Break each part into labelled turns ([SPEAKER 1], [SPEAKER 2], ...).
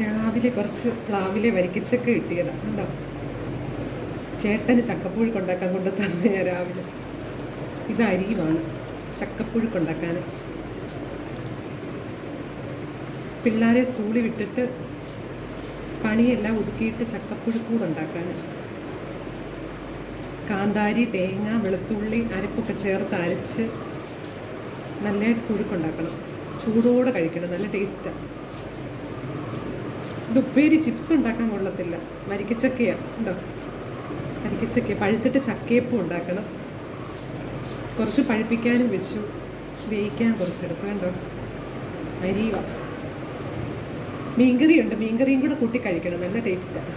[SPEAKER 1] രാവിലെ കുറച്ച് പ്ലാവിലെ വരിക്കച്ചക്ക കിട്ടിയതാണ് കേട്ടോ ചേട്ടന് ചക്കപ്പുഴുക്ക് ഉണ്ടാക്കാൻ കൊണ്ട് തന്നെയാ രാവിലെ. ഇത് അരിയുമാണ് ചക്കപ്പുഴുക്ക് ഉണ്ടാക്കാൻ പിള്ളേരെ സ്കൂളിൽ വിട്ടിട്ട് പണിയെല്ലാം ഒതുക്കിയിട്ട് ചക്കപ്പുഴുക്കൂട് ഉണ്ടാക്കാൻ കാന്താരി തേങ്ങ വെളുത്തുള്ളി അരപ്പൊക്കെ ചേർത്ത് അരച്ച് നല്ലതായിട്ട് പുഴുക്കുണ്ടാക്കണം ചൂടോടെ കഴിക്കണം നല്ല ടേസ്റ്റാണ് ഇത് ഉപ്പേരി ചിപ്സ് ഉണ്ടാക്കാൻ കൊള്ളത്തില്ല. മരിക്കച്ചക്കയാണ് ഉണ്ടോ? മരിക്കച്ചക്ക പഴുത്തിട്ട് ചക്കയപ്പം ഉണ്ടാക്കണം. കുറച്ച് പഴുപ്പിക്കാനും വെച്ചു. വേവിക്കാൻ കുറച്ചെടുത്ത്. കണ്ടോ? അരിവ. മീൻകറി ഉണ്ട് മീൻകറിയും കൂടെ കൂട്ടി കഴിക്കണം. നല്ല ടേസ്റ്റാണ്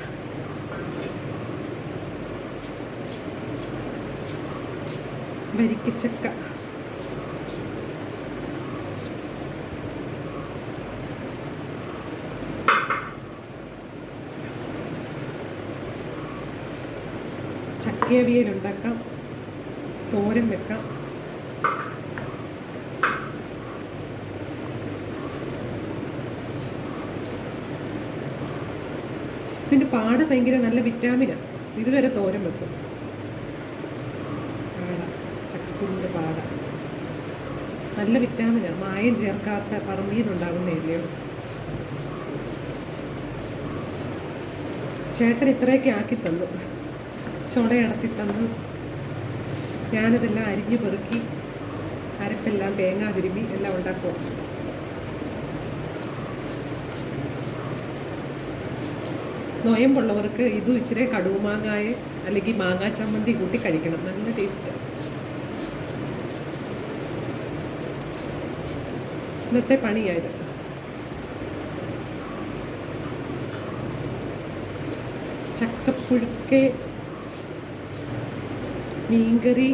[SPEAKER 1] വരിക്കച്ചക്ക ചക്കയവിയൽ ഉണ്ടാക്കാം തോരൻ വെക്കാം. ഇതിന്റെ പാട് ഭയങ്കര നല്ല വിറ്റാമിനാണ് ഇതുവരെ തോരൻ വെക്കും. പാട ചക്കക്കുള്ളിന്റെ പാട. നല്ല വിറ്റാമിനാണ് മായം ചേർക്കാത്ത പറമ്പിൽ നിന്നുണ്ടാകുന്നതല്ലയോ ചേട്ടൻ ഇത്രയൊക്കെ ആക്കി തന്നു. ചുടയടത്തി തന്നു ഞാനതെല്ലാം അരിഞ്ഞു പെറുക്കി അരപ്പെല്ലാം തേങ്ങ തിരുമ്പി എല്ലാം ഉണ്ടാക്കും നോയമ്പുള്ളവർക്ക് ഇതും ഇച്ചിരി കടുവുമാങ്ങായ അല്ലെങ്കിൽ മാങ്ങാ ചമ്മന്തി കൂട്ടി കഴിക്കണം. നല്ല ടേസ്റ്റ് ഇന്നത്തെ പണിയായത്. ചക്കപ്പുഴുക്ക് മീൻകറി.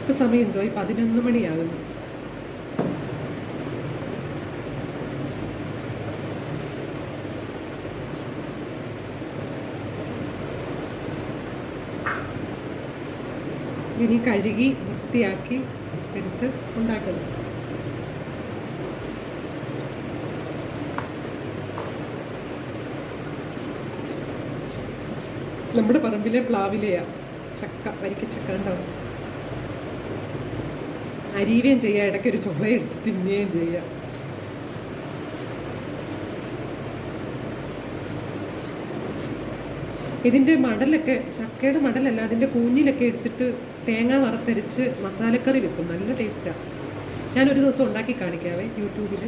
[SPEAKER 1] ഇപ്പൊ സമയം എന്തോ? പതിനൊന്ന് മണിയാകുന്നു. ഇനി കഴുകി വൃത്തിയാക്കി എടുത്ത് ഉണ്ടാക്കണം. നമ്മുടെ പറമ്പിലെ പ്ലാവിലെയാണ് ചക്ക വരിക്ക ചക്ക ഉണ്ടാവും. അരിയുകയും ചെയ്യുക ഇടയ്ക്ക് ഒരു ചുളയെടുത്ത് തിന്നുകയും ചെയ്യുക ഇതിന്റെ മടലൊക്കെ ചക്കയുടെ മടലല്ല അതിന്റെ കൂഞ്ഞിലൊക്കെ എടുത്തിട്ട് തേങ്ങ വറുത്തരച്ച് മസാലക്കറി വെക്കും. നല്ല ടേസ്റ്റാണ് ഞാനൊരു ദിവസം ഉണ്ടാക്കി കാണിക്കാവേ യൂട്യൂബിൽ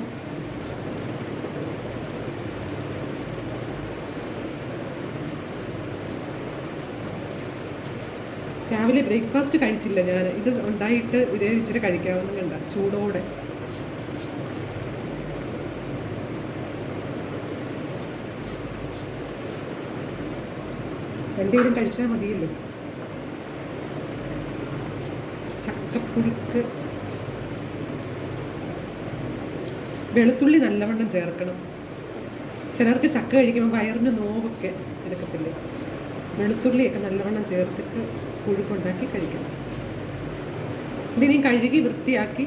[SPEAKER 1] രാവിലെ ബ്രേക്ക്ഫാസ്റ്റ് കഴിച്ചില്ല ഞാൻ ഇത് ഉണ്ടായിട്ട് ഇതേ ഇച്ചിരി കഴിക്കാവുന്നുണ്ട് ചൂടോടെ. എന്തെങ്കിലും കഴിച്ചാൽ മതിയല്ലോ. ചക്കപ്പുഴുക്ക്. വെളുത്തുള്ളി നല്ലവണ്ണം ചേർക്കണം. ചിലർക്ക് ചക്ക കഴിക്കുമ്പോൾ വയറിന് നോവൊക്കെ എടുക്കത്തില്ലേ? വെളുത്തുള്ളിയൊക്കെ നല്ലവണ്ണം ചേർത്തിട്ട് പുഴുക്കുണ്ടാക്കി കഴിക്കണം. ഇതിനി കഴുകി വൃത്തിയാക്കി